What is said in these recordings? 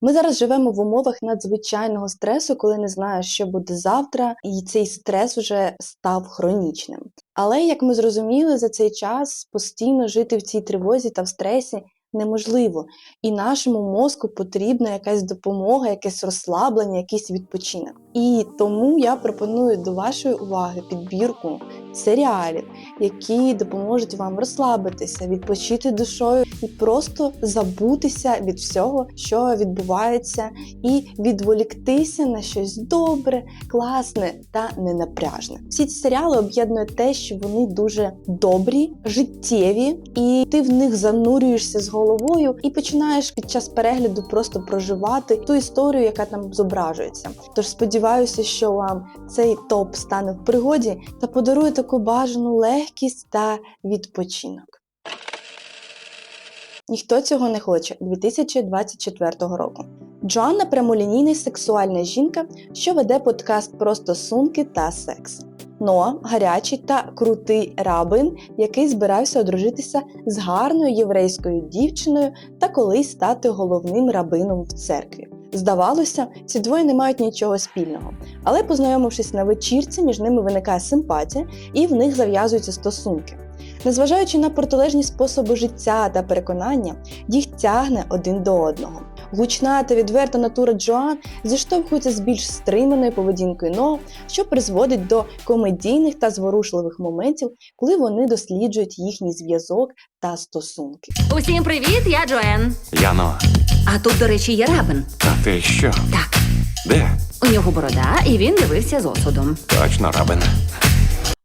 Ми зараз живемо в умовах надзвичайного стресу, коли не знаєш, що буде завтра, і цей стрес вже став хронічним. Але як ми зрозуміли, за цей час постійно жити в цій тривозі та в стресі неможливо, і нашому мозку потрібна якась допомога, якесь розслаблення, якийсь відпочинок. І тому я пропоную до вашої уваги підбірку серіалів, які допоможуть вам розслабитися, відпочити душою і просто забутися від всього, що відбувається, і відволіктися на щось добре, класне та ненапряжне. Всі ці серіали об'єднує те, що вони дуже добрі, життєві, і ти в них занурюєшся з головою і починаєш під час перегляду просто проживати ту історію, яка там зображується. Тож сподіваюся, що вам цей топ стане в пригоді та подарує таку бажану легкість та відпочинок. Ніхто цього не хоче 2024 року. Джоанна прямолінійна сексуальна жінка, що веде подкаст про стосунки та секс. Ноа гарячий та крутий рабин, який збирався одружитися з гарною єврейською дівчиною та колись стати головним рабином в церкві. Здавалося, ці двоє не мають нічого спільного, але познайомившись на вечірці, між ними виникає симпатія і в них зав'язуються стосунки. Незважаючи на протилежні способи життя та переконання, їх тягне один до одного. Гучна та відверта натура Джоан зіштовхується з більш стриманою поведінкою Ноа, що призводить до комедійних та зворушливих моментів, коли вони досліджують їхній зв'язок та стосунки. Усім привіт, я Джоен. Яно, А тут, до речі, є рабин. а ти що? Так, Де? у нього борода, і він дивився з осудом. Точно рабин.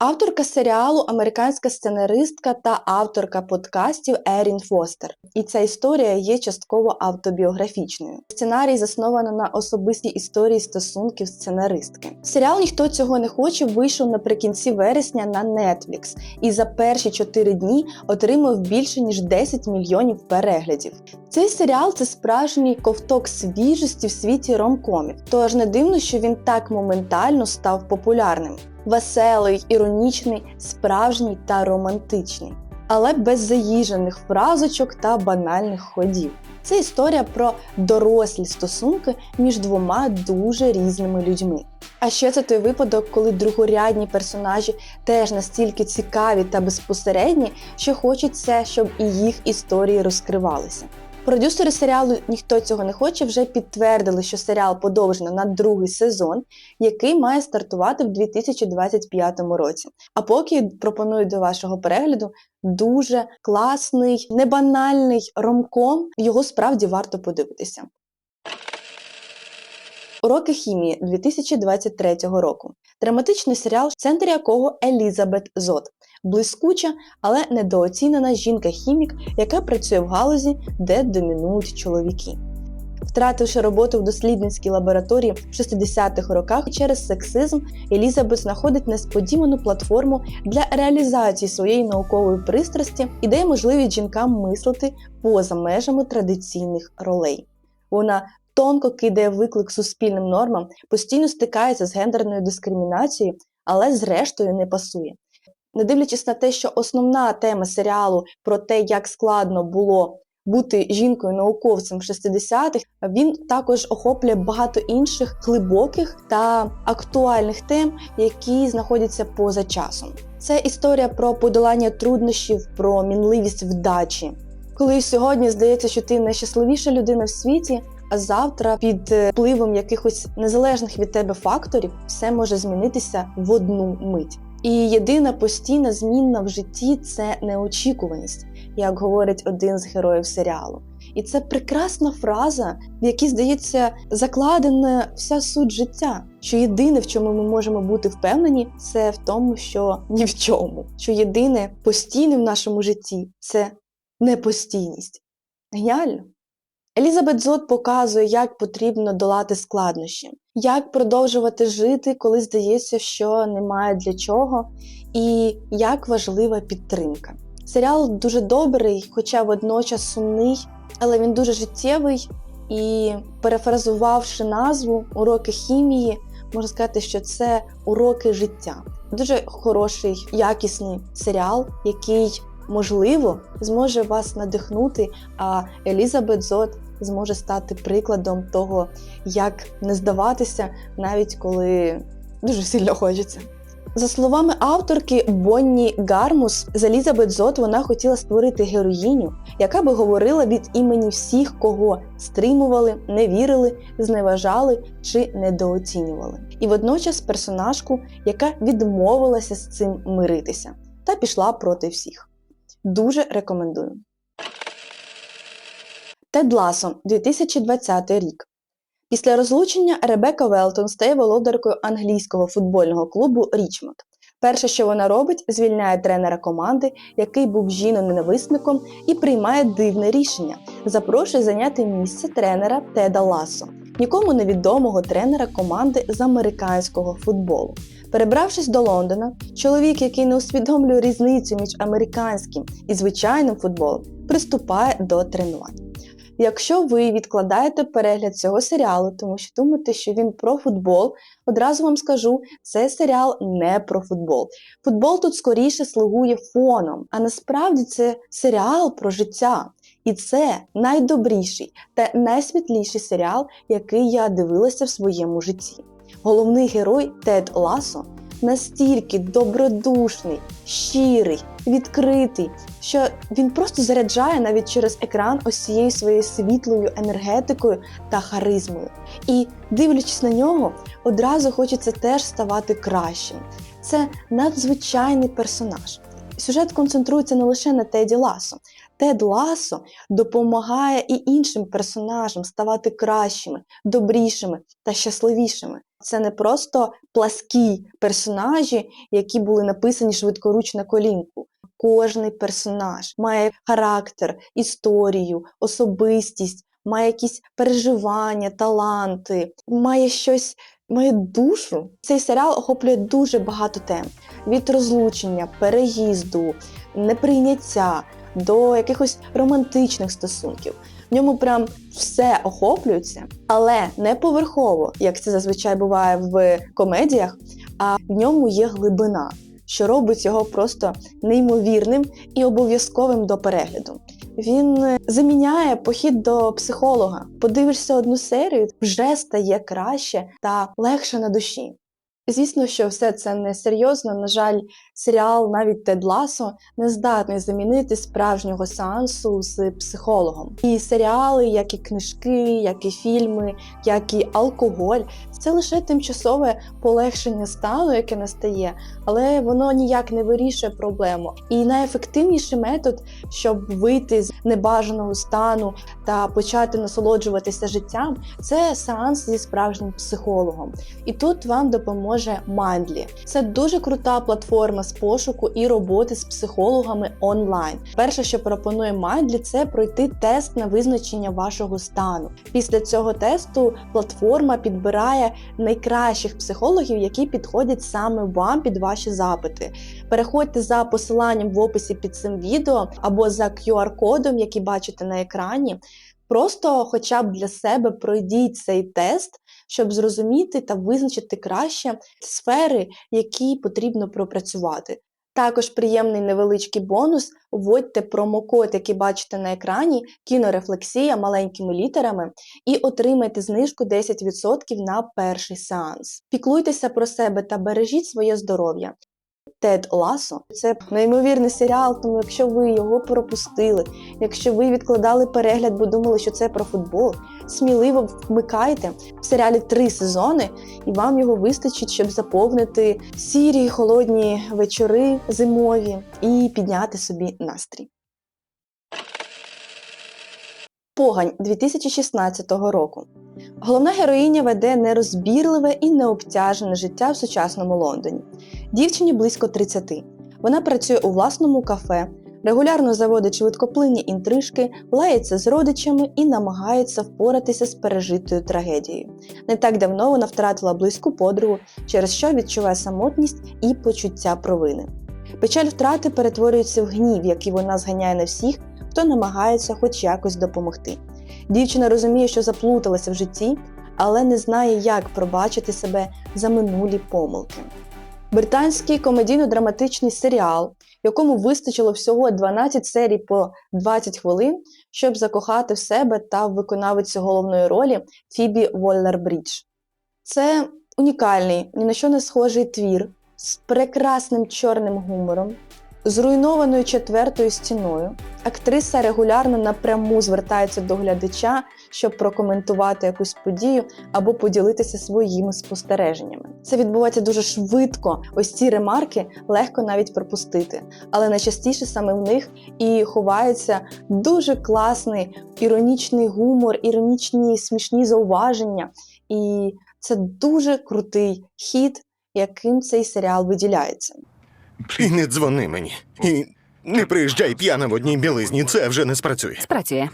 Авторка серіалу, американська сценаристка та авторка подкастів Ерін Фостер. І ця історія є частково автобіографічною. Сценарій засновано на особистій історії стосунків сценаристки. Серіал Ніхто цього не хоче вийшов наприкінці вересня на Netflix і за перші 4 дні отримав більше ніж 10 мільйонів переглядів. Цей серіал це справжній ковток свіжості в світі ромкомів. Тож не дивно, що він так моментально став популярним. Веселий, іронічний, справжній та романтичний, але без заїжених фразочок та банальних ходів. Це історія про дорослі стосунки між двома дуже різними людьми. А ще це той випадок, коли другорядні персонажі теж настільки цікаві та безпосередні, що хочеться, щоб і їх історії розкривалися. Продюсери серіалу Ніхто цього не хоче вже підтвердили, що серіал подовжено на другий сезон, який має стартувати в 2025 році. А поки пропоную до вашого перегляду дуже класний, небанальний ромком. Його справді варто подивитися. Уроки хімії 2023 року. Драматичний серіал, в центрі якого Елізабет Зот. Блискуча, але недооцінена жінка-хімік, яка працює в галузі, де домінують чоловіки. Втративши роботу в дослідницькій лабораторії в 60-х роках через сексизм, Елізабет знаходить несподівану платформу для реалізації своєї наукової пристрасті і дає можливість жінкам мислити поза межами традиційних ролей. Вона тонко кидає виклик суспільним нормам, постійно стикається з гендерною дискримінацією, але зрештою не пасує. Не дивлячись на те, що основна тема серіалу про те, як складно було бути жінкою-науковцем в 60-х, він також охоплює багато інших глибоких та актуальних тем, які знаходяться поза часом. Це історія про подолання труднощів, про мінливість вдачі. Коли сьогодні здається, що ти найщасливіша людина в світі, а завтра під е, впливом якихось незалежних від тебе факторів все може змінитися в одну мить. І єдина постійна змінна в житті це неочікуваність, як говорить один з героїв серіалу. І це прекрасна фраза, в якій, здається, закладена вся суть життя. Що єдине, в чому ми можемо бути впевнені, це в тому, що ні в чому. Що єдине постійне в нашому житті це непостійність. Геніально! Елізабет Зот показує, як потрібно долати складнощі, як продовжувати жити, коли здається, що немає для чого, і як важлива підтримка. Серіал дуже добрий, хоча водночас сумний, але він дуже життєвий і, перефразувавши назву уроки хімії, можна сказати, що це уроки життя. Дуже хороший, якісний серіал, який можливо зможе вас надихнути. А Елізабет Зот зможе стати прикладом того, як не здаватися, навіть коли дуже сильно хочеться. За словами авторки Бонні Гармус, з Елізабет Зот вона хотіла створити героїню, яка би говорила від імені всіх, кого стримували, не вірили, зневажали чи недооцінювали. І водночас персонажку, яка відмовилася з цим миритися та пішла проти всіх. Дуже рекомендую. Тед Ласо, 2020 рік. Після розлучення Ребекка Велтон стає володаркою англійського футбольного клубу Річмонд. Перше, що вона робить, звільняє тренера команди, який був жіноненависником, і приймає дивне рішення. Запрошує зайняти місце тренера Теда Ласо, нікому невідомого тренера команди з американського футболу. Перебравшись до Лондона, чоловік, який не усвідомлює різницю між американським і звичайним футболом, приступає до тренувань. Якщо ви відкладаєте перегляд цього серіалу, тому що думаєте, що він про футбол, одразу вам скажу, це серіал не про футбол. Футбол тут скоріше слугує фоном, а насправді це серіал про життя. І це найдобріший та найсвітліший серіал, який я дивилася в своєму житті. Головний герой Тед Ласо настільки добродушний, щирий, відкритий, що він просто заряджає навіть через екран ось цією своєю світлою енергетикою та харизмою. І дивлячись на нього, одразу хочеться теж ставати кращим. Це надзвичайний персонаж. Сюжет концентрується не лише на Теді Ласо. Тед Ласо допомагає і іншим персонажам ставати кращими, добрішими та щасливішими. Це не просто пласкі персонажі, які були написані швидкоруч на колінку. Кожний персонаж має характер, історію, особистість, має якісь переживання, таланти, має щось, має душу. Цей серіал охоплює дуже багато тем: від розлучення, переїзду, неприйняття до якихось романтичних стосунків. В ньому прям все охоплюється, але не поверхово, як це зазвичай буває в комедіях, а в ньому є глибина, що робить його просто неймовірним і обов'язковим до перегляду. Він е, заміняє похід до психолога. Подивишся одну серію, вже стає краще та легше на душі. Звісно, що все це не серйозно. На жаль, серіал навіть Тед Ласо не здатний замінити справжнього сеансу з психологом. І серіали, як і книжки, як і фільми, як і алкоголь це лише тимчасове полегшення стану, яке настає, але воно ніяк не вирішує проблему. І найефективніший метод, щоб вийти з небажаного стану та почати насолоджуватися життям, це сеанс зі справжнім психологом. І тут вам допоможе Mindly. Це дуже крута платформа з пошуку і роботи з психологами онлайн. Перше, що пропонує Mindly, це пройти тест на визначення вашого стану. Після цього тесту платформа підбирає найкращих психологів, які підходять саме вам під ваші запити. Переходьте за посиланням в описі під цим відео або за QR-кодом, який бачите на екрані. Просто, хоча б для себе пройдіть цей тест, щоб зрозуміти та визначити краще сфери, які потрібно пропрацювати. Також приємний невеличкий бонус. Вводьте промокод, який бачите на екрані, кінорефлексія маленькими літерами, і отримайте знижку 10% на перший сеанс. Піклуйтеся про себе та бережіть своє здоров'я. Тед Ласо це неймовірний серіал, тому якщо ви його пропустили, якщо ви відкладали перегляд, бо думали, що це про футбол, сміливо вмикайте в серіалі три сезони, і вам його вистачить, щоб заповнити сірі холодні вечори зимові і підняти собі настрій. Погань 2016 року. Головна героїня веде нерозбірливе і необтяжене життя в сучасному Лондоні. Дівчині близько 30. Вона працює у власному кафе, регулярно заводить швидкоплинні інтрижки, лається з родичами і намагається впоратися з пережитою трагедією. Не так давно вона втратила близьку подругу, через що відчуває самотність і почуття провини. Печаль втрати перетворюється в гнів, який вона зганяє на всіх, хто намагається хоч якось допомогти. Дівчина розуміє, що заплуталася в житті, але не знає, як пробачити себе за минулі помилки. Британський комедійно-драматичний серіал, якому вистачило всього 12 серій по 20 хвилин, щоб закохати в себе та виконавицю головної ролі Фібі Воллер-Брідж. Це унікальний, ні на що не схожий твір з прекрасним чорним гумором, зруйнованою четвертою стіною. Актриса регулярно напряму звертається до глядача, щоб прокоментувати якусь подію або поділитися своїми спостереженнями. Це відбувається дуже швидко. Ось ці ремарки легко навіть пропустити, але найчастіше саме в них і ховається дуже класний іронічний гумор, іронічні смішні зауваження. І це дуже крутий хід, яким цей серіал виділяється. І не дзвони мені. І не приїжджай п'яна в одній білизні, це вже не спрацює. Спрацює.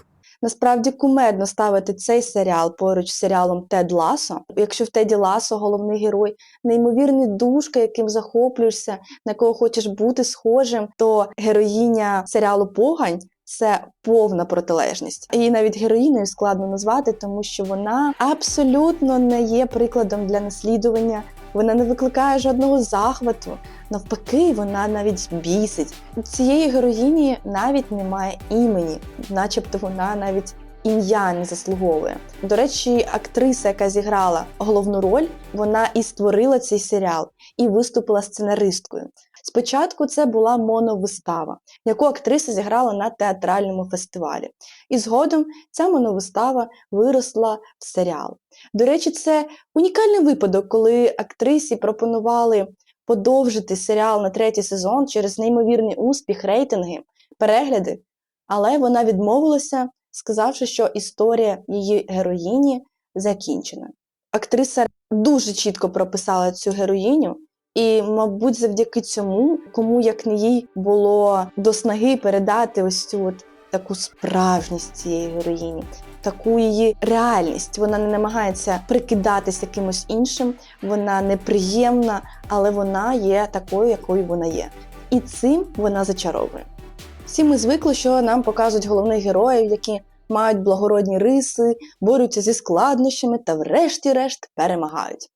Насправді кумедно ставити цей серіал поруч з серіалом Тед Ласо. Якщо в Теді Ласо головний герой неймовірний душка, яким захоплюєшся, на кого хочеш бути схожим, то героїня серіалу Погань. Це повна протилежність. Її навіть героїною складно назвати, тому що вона абсолютно не є прикладом для наслідування. Вона не викликає жодного захвату. Навпаки, вона навіть бісить. У цієї героїні навіть немає імені, начебто вона навіть ім'я не заслуговує. До речі, актриса, яка зіграла головну роль, вона і створила цей серіал, і виступила сценаристкою. Спочатку це була моновистава, яку актриса зіграла на театральному фестивалі. І згодом ця моновистава виросла в серіал. До речі, це унікальний випадок, коли актрисі пропонували подовжити серіал на третій сезон через неймовірний успіх, рейтинги, перегляди, але вона відмовилася, сказавши, що історія її героїні закінчена. Актриса дуже чітко прописала цю героїню, і, мабуть, завдяки цьому, кому як не їй було до снаги передати ось цю от таку справжність цієї героїні, таку її реальність. Вона не намагається прикидатися кимось іншим, вона неприємна, але вона є такою, якою вона є. І цим вона зачаровує. Всі ми звикли, що нам показують головних героїв, які мають благородні риси, борються зі складнощами та, врешті-решт, перемагають.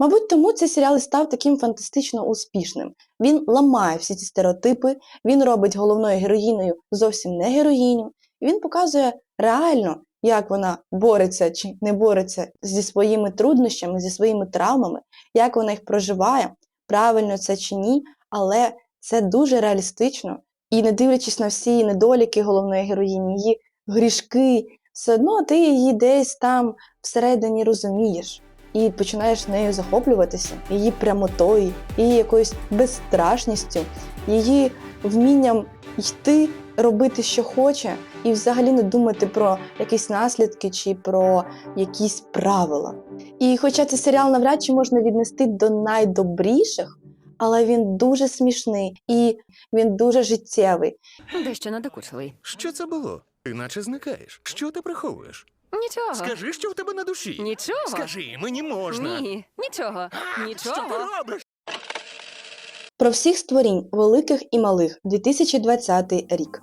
Мабуть, тому цей серіал і став таким фантастично успішним. Він ламає всі ці стереотипи, він робить головною героїною зовсім не героїню, і він показує реально, як вона бореться чи не бореться зі своїми труднощами, зі своїми травмами, як вона їх проживає, правильно це чи ні, але це дуже реалістично. І не дивлячись на всі недоліки головної героїні, її грішки, все одно ти її десь там всередині розумієш і починаєш нею захоплюватися, її прямотою, її якоюсь безстрашністю, її вмінням йти, робити, що хоче, і взагалі не думати про якісь наслідки чи про якісь правила. І хоча цей серіал навряд чи можна віднести до найдобріших, але він дуже смішний і він дуже життєвий. Дещо надокучливий. Що це було? Ти наче зникаєш. Що ти приховуєш? Нічого. Скажи, що в тебе на душі. Нічого. Скажи, мені можна. Ні, нічого. Що Нічого. ти робиш? Про всіх створінь, великих і малих, 2020 рік.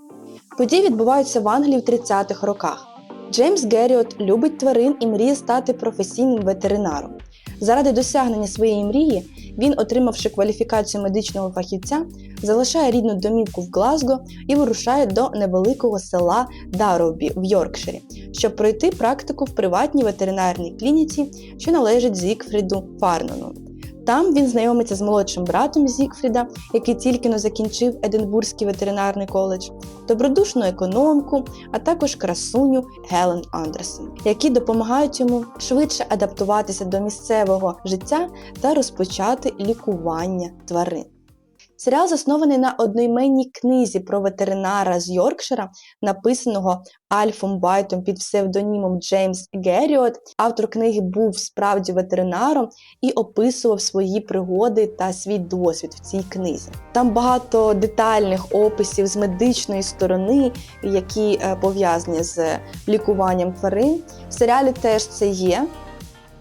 Події відбуваються в Англії в 30-х роках. Джеймс Герріот любить тварин і мріє стати професійним ветеринаром. Заради досягнення своєї мрії він, отримавши кваліфікацію медичного фахівця, залишає рідну домівку в Глазго і вирушає до невеликого села Даробі в Йоркширі, щоб пройти практику в приватній ветеринарній клініці, що належить Зікфріду Фарнону. Там він знайомиться з молодшим братом Зікфріда, який тільки но закінчив Единбурзький ветеринарний коледж, добродушну економку, а також красуню Гелен Андерсон, які допомагають йому швидше адаптуватися до місцевого життя та розпочати лікування тварин. Серіал заснований на одноіменній книзі про ветеринара з Йоркшира, написаного Альфом Байтом під псевдонімом Джеймс Герріот. Автор книги був справді ветеринаром і описував свої пригоди та свій досвід в цій книзі. Там багато детальних описів з медичної сторони, які е, пов'язані з лікуванням тварин. В серіалі теж це є.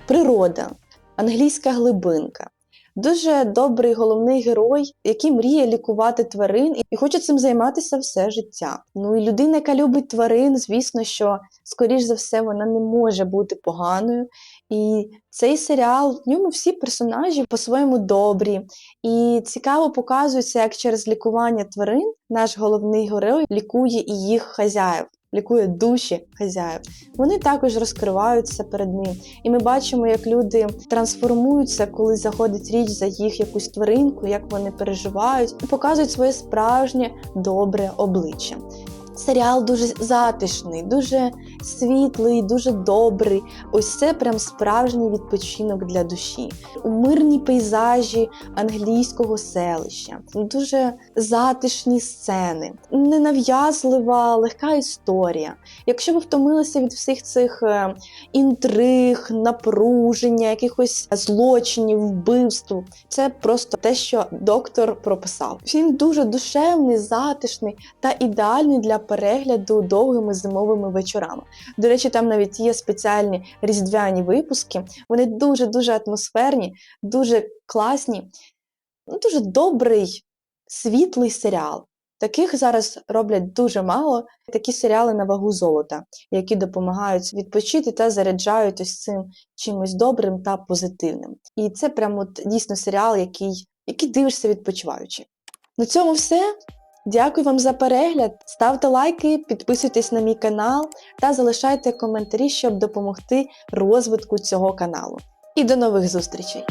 Природа, англійська глибинка. Дуже добрий головний герой, який мріє лікувати тварин і хоче цим займатися все життя. Ну і людина, яка любить тварин, звісно, що скоріш за все вона не може бути поганою. І цей серіал в ньому всі персонажі по-своєму добрі. І цікаво показується, як через лікування тварин наш головний герой лікує і їх хазяїв. Лікує душі хазяїв. Вони також розкриваються перед ним. І ми бачимо, як люди трансформуються, коли заходить річ за їх якусь тваринку, як вони переживають, і показують своє справжнє добре обличчя. Серіал дуже затишний, дуже світлий, дуже добрий. Ось це прям справжній відпочинок для душі. У мирні пейзажі англійського селища, дуже затишні сцени, ненав'язлива, легка історія. Якщо ви втомилися від всіх цих е, інтриг, напруження, якихось злочинів, вбивств, це просто те, що доктор прописав. Фільм дуже душевний, затишний та ідеальний для перегляду довгими зимовими вечорами. До речі, там навіть є спеціальні різдвяні випуски. Вони дуже дуже атмосферні, дуже класні, ну, дуже добрий, світлий серіал. Таких зараз роблять дуже мало. Такі серіали на вагу золота, які допомагають відпочити та заряджають ось цим чимось добрим та позитивним. І це прямо дійсно серіал, який, який дивишся відпочиваючи. На цьому все. Дякую вам за перегляд. Ставте лайки, підписуйтесь на мій канал та залишайте коментарі, щоб допомогти розвитку цього каналу. І до нових зустрічей!